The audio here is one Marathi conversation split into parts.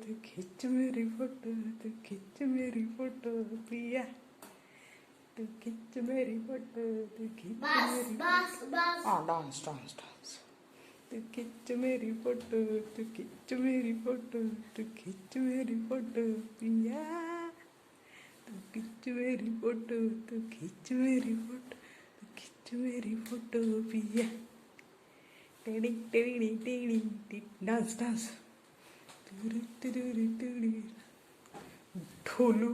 तू खिंच मेरी फोटो तू खिच मेरी फोटो प्रिया तू खिच मेरी फोटो तू खिच मेरी बस डांस डांस डांस। तू खिच मेरी फोटो तू खिच मेरी फोटो तू खिच मेरी फोटो पिया। तू खिच मेरी फोटो तू खिच मेरी फोटो तू खिच मेरी फोटो पिया। Teddy teddy teddy dance dance. Dholu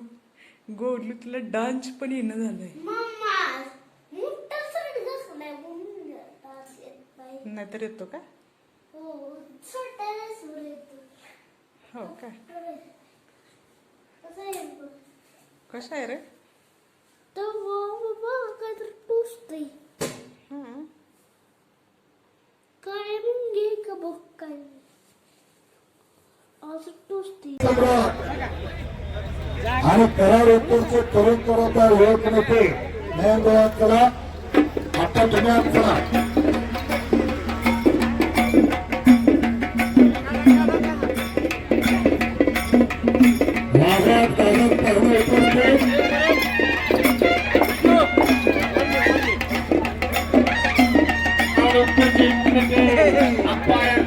गोलू तुला डान्स पण येणं झालंय. नाहीतर येतो का? हो छोट्याला सूर येतो. हो का? कसं आहे रे? टोचतंय हं. काय मुंगे का बघ काय? असं टोचते आणि कराड उत्तरचे तरुण तरुणदार ओळख नेते नयनदोळात चला आता तुम्ही आत उपस्थित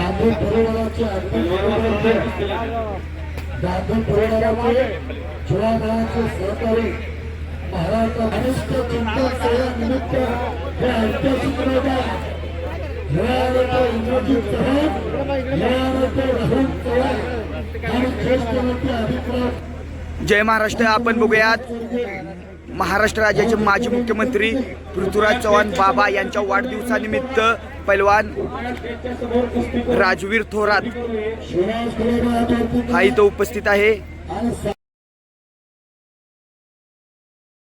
दादू परिवाराचे दादू बरोबर गांधी सहकारी महाराष्ट्र घनिष्ठ सेवेनिमित्त हे ऐतिहासिक खेळाडूचे इंद्रजित चव्हाण खेळाडूचे राहुल चव्हाण आणि ज्येष्ठ नेते अभिप्राय जय महाराष्ट्र आपण बघूयात महाराष्ट्र राज्याचे माजी मुख्यमंत्री पृथ्वीराज चव्हाण बाबा यांच्या वाढदिवसानिमित्त पैलवान राजवीर थोरात हा इथं उपस्थित आहे.